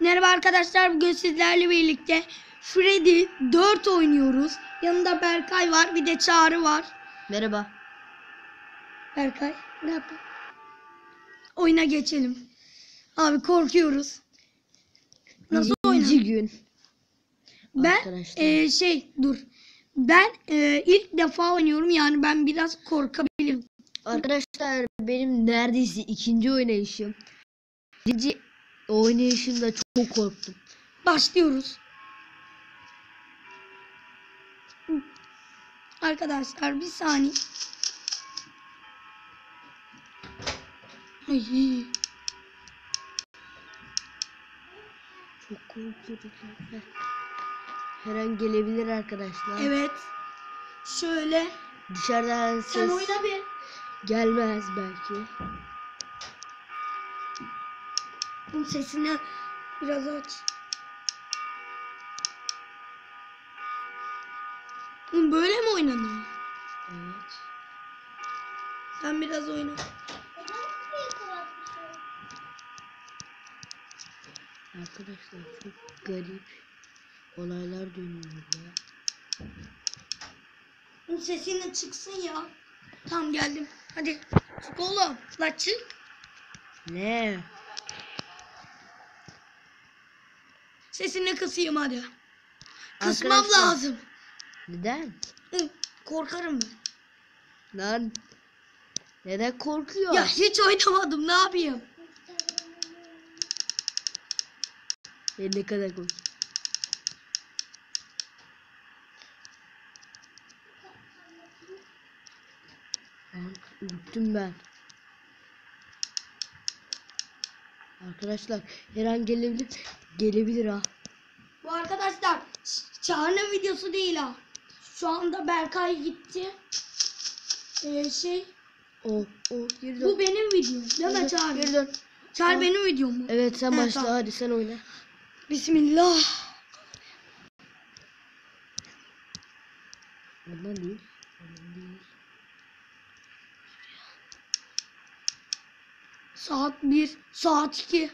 Merhaba arkadaşlar bugün sizlerle birlikte Freddy 4 oynuyoruz. Yanında Berkay var bir de Çağrı var. Merhaba. Berkay ne yaptın? Oyuna geçelim. Abi korkuyoruz. Nasıl oynanır? gün. Ben Arkadaşlar. e, şey dur. Ben e, ilk defa oynuyorum yani ben biraz korkabilirim. Arkadaşlar benim neredeyse ikinci oynayışım. Birinci oynayışımda çok korktum. Başlıyoruz. Arkadaşlar bir saniye. Ay. Çok korkuyorum. Her an gelebilir arkadaşlar. Evet. Şöyle. Dışarıdan Sen ses oyna bir. gelmez belki. Bunun sesini biraz aç. Böyle mi oynanıyor? Evet. Sen biraz oyna. Arkadaşlar çok garip olaylar dönüyor ya. Bunun sesini çıksın ya. Tamam geldim. Hadi. Çık oğlum. La çık. Ne? Sesini kısayım hadi. Kısmam Arkadaşlar- lazım. Neden? Korkarım ben. Lan neden korkuyor? Ya hiç oynamadım ne yapayım? Ben ne kadar korkuyorum. Lan ürktüm ben. Arkadaşlar her an gelebilir. Gelebilir ha. Bu arkadaşlar Çağrı'nın videosu değil ha. Şu anda Berkay gitti. Ee, şey O o geri dön. bu benim videom değil mi Çağrı? Geri dön. Çağrı Aa. benim videom mu? Evet sen Evet, başla tamam. hadi sen oyna. Bismillah. Ondan değil. Ondan değil. Saat 1, saat 2.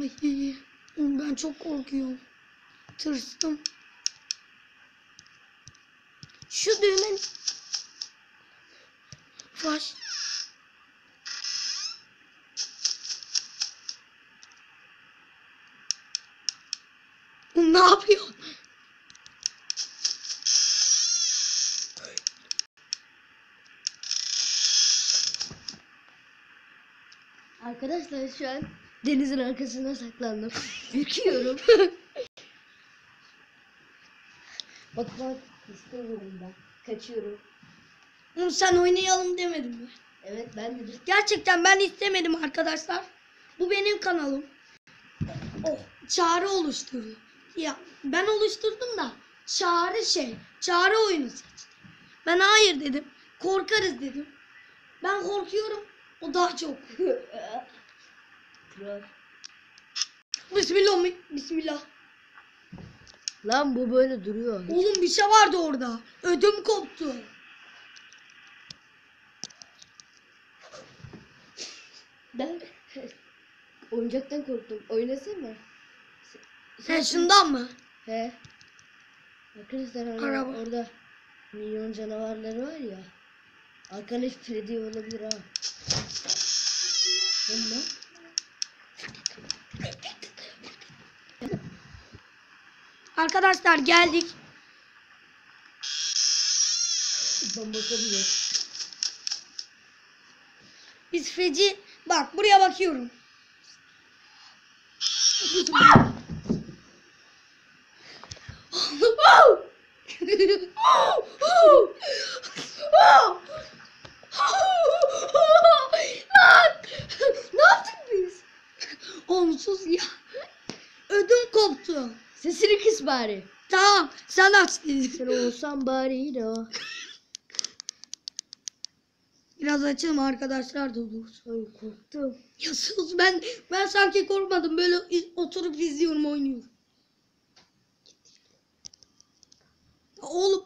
Ay, oğlum ben çok korkuyorum. Tırstım. Şu düğmen. Oğlum ne yapıyor? Arkadaşlar şu an denizin arkasına saklandım. Ürküyorum. bak bak istemiyorum ben. Kaçıyorum. Oğlum sen oynayalım demedim mi? Evet ben dedim. Gerçekten ben istemedim arkadaşlar. Bu benim kanalım. Oh, Çağrı oluşturdu. Ya ben oluşturdum da Çağrı şey, Çağrı oyunu seçti. Ben hayır dedim. Korkarız dedim. Ben korkuyorum. O daha çok. Troll. Bismillah. Bismillah. Lan bu böyle duruyor. Oğlum bir şey vardı orada. Ödüm koptu. Ben oyuncaktan korktum. Oynasana. Sen şundan mı? He. Arkadaşlar hani Araba. orada milyon canavarları var ya. Arkadaş Freddy olabilir ha. Lan. Arkadaşlar geldik. Biz feci bak buraya bakıyorum. Lan! ne yaptık biz? Onsuz ya. Ödüm koptu. Sesini kıs bari. Tamam sen aç. Sen olsan bari de o. Biraz açalım arkadaşlar da olur. Ay korktum. Ya sus ben ben sanki korkmadım böyle oturup izliyorum oynuyorum. Ya Oğlum.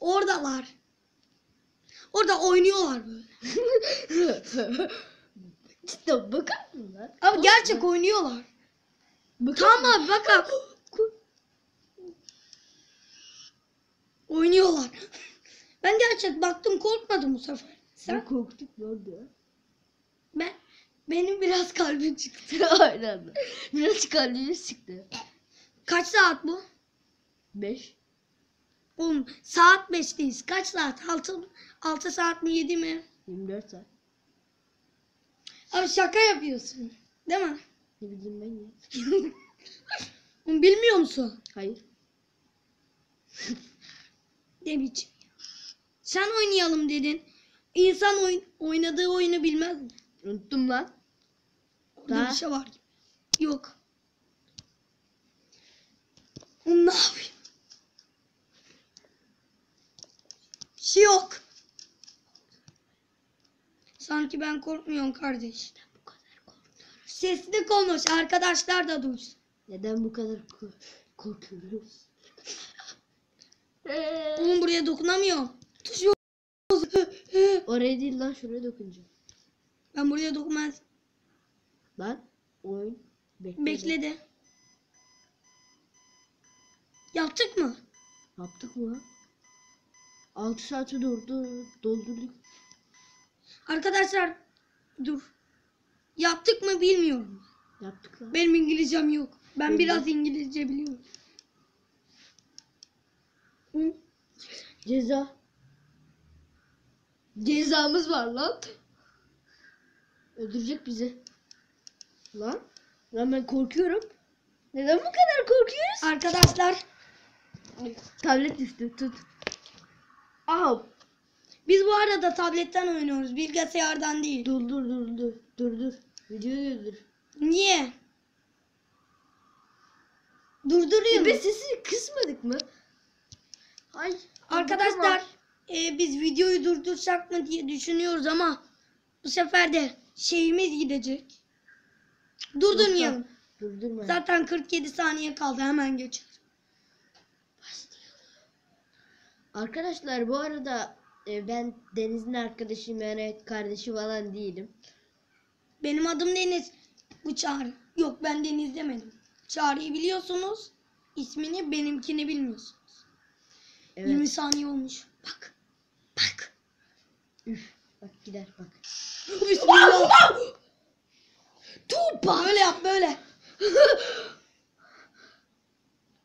Oradalar. Orada oynuyorlar böyle. Cidden bakar mısın lan? Abi gerçek oynuyorlar. Bakar Tamam abi bak abi. Oynuyorlar. Ben gerçek baktım korkmadım bu sefer. Sen Sen? korktuk ya? Ben benim biraz kalbim çıktı. Aynen. Biraz kalbimiz çıktı. Kaç saat bu? 5. Oğlum saat 5'teyiz. Kaç saat? 6, 6 saat mi 7 mi? 24 saat. Abi şaka yapıyorsun. Değil mi? Ne bileyim ben ya. Oğlum Bilmiyor musun? Hayır. Ne biçim? Sen oynayalım dedin. İnsan oyun, oynadığı oyunu bilmez mi? Unuttum lan. Ha? bir şey var. Yok. Oğlum ne yapayım? Bir şey yok. Sanki ben korkmuyorum kardeş. Bu kadar kork- Sesli konuş. Arkadaşlar da duysun. Neden bu kadar ko- korkuyoruz? Oğlum buraya dokunamıyorum. Tuş yok. Oraya değil lan şuraya dokunacağım. Ben buraya dokunmaz. Lan oyun bekle. Bekledi. Yaptık mı? Yaptık mı? 6 saati durdu, doldurduk. Arkadaşlar dur. Yaptık mı bilmiyorum. Yaptık lan. Benim İngilizcem yok. Ben Benim biraz. İngilizce biliyorum. Hı? Ceza. Cezamız var lan. Öldürecek bizi. Lan. Lan ben korkuyorum. Neden bu kadar korkuyoruz? Arkadaşlar Tablet düştü tut. Aa, biz bu arada tabletten oynuyoruz. Bilgisayardan değil. dur dur dur dur dur dur. Videoyu durdur. Niye? Durduruyor Biz mu? sesi kısmadık mı? Ay. Arkadaşlar e, biz videoyu durdursak mı diye düşünüyoruz ama bu sefer de şeyimiz gidecek. Durdurmayalım. Durdurma. Zaten 47 saniye kaldı hemen geçer. Arkadaşlar bu arada e, ben Deniz'in arkadaşıyım yani kardeşi falan değilim. Benim adım Deniz. Bu Çağrı. Yok ben Deniz demedim. Çağrı'yı biliyorsunuz. İsmini benimkini bilmiyorsunuz. Evet. 20 saniye olmuş. Bak. Bak. Üf, bak gider bak. Bismillah. Tuğba. böyle yap böyle.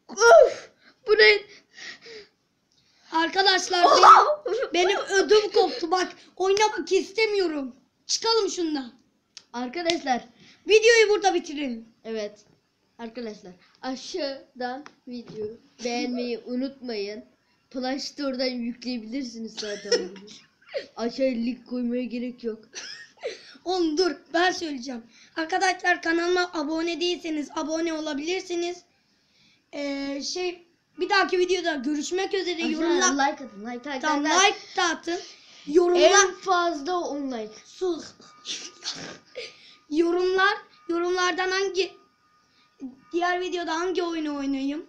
Of! Bu ne? Arkadaşlar benim! Benim ödüm koptu. Bak oynamak istemiyorum. Çıkalım şundan. Arkadaşlar Videoyu burada bitirelim. evet. Arkadaşlar aşağıdan video beğenmeyi unutmayın. Play Store'dan yükleyebilirsiniz zaten bunu. Aşağıya link koymaya gerek yok. Oğlum dur ben söyleyeceğim. Arkadaşlar kanalıma abone değilseniz abone olabilirsiniz. Ee, şey bir dahaki videoda görüşmek üzere. Yorumlar like atın. Like like tam like. like. da atın. Yorumlar En fazla 10 like. sus. yorumlar yorumlardan hangi diğer videoda hangi oyunu oynayayım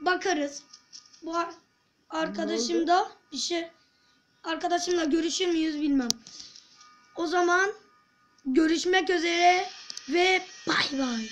bakarız. Bu ar- arkadaşım da bir şey arkadaşımla görüşür müyüz bilmem. O zaman görüşmek üzere ve bay bay.